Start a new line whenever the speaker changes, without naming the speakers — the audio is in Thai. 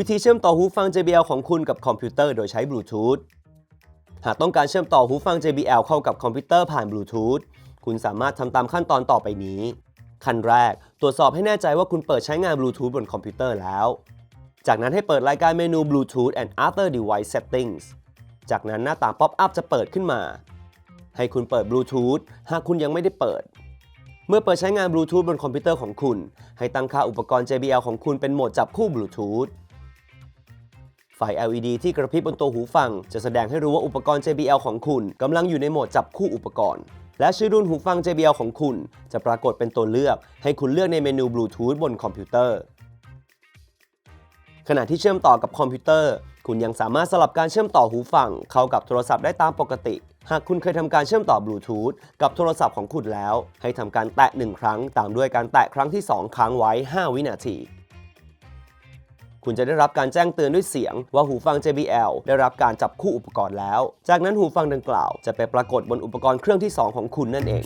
วิธีเชื่อมต่อหูฟัง JBL ของคุณกับคอมพิวเตอร์โดยใช้บลูทูธหากต้องการเชื่อมต่อหูฟัง JBL เข้ากับคอมพิวเตอร์ผ่านบลูทูธคุณสามารถทำตามขั้นตอนต่อไปนี้ ขั้นแรก ตรวจสอบให้แน่ใจว่าคุณเปิดใช้งานบลูทูธบนคอมพิวเตอร์แล้ว จากนั้นให้เปิดรายการเมนู Bluetooth and Other Device Settings จากนั้นหน้าต่างป๊อปอัพจะเปิดขึ้นมา ให้คุณเปิดบลูทูธหากคุณยังไม่ได้เปิด เมื่อเปิดใช้งานบลูทูธบนคอมพิวเตอร์ของคุณ ให้ตั้งค่าอุปกรณ์ JBL ของคุณเป็นโหมดจับคู่บลูทูธ ไฟ LED ที่กระพริบบนตัวหูฟัง จะแสดงให้รู้ว่าอุปกรณ์ JBL ของคุณกำลังอยู่ในโหมดจับคู่อุปกรณ์ และชื่อรุ่นหูฟัง JBL ของคุณ จะปรากฏเป็นตัวเลือก ให้คุณเลือกในเมนูบลูทูธบนคอมพิวเตอร์ ขณะที่เชื่อมต่อกับคอมพิวเตอร์ คุณยังสามารถสลับการเชื่อมต่อหูฟัง เข้ากับโทรศัพท์ได้ตามปกติ หากคุณเคยทำการเชื่อมต่อบลูทูธกับโทรศัพท์ของคุณแล้ว ให้ทำการแตะ 1 ครั้ง ตามด้วยการแตะครั้งที่ 2 ค้างไว้ 5 วินาที คุณจะได้รับการแจ้งเตือนด้วยเสียง ว่าหูฟัง JBL ได้รับการจับคู่อุปกรณ์แล้ว จากนั้นหูฟังดังกล่าว จะไปปรากฏบนอุปกรณ์เครื่องที่ 2 ของคุณนั่นเอง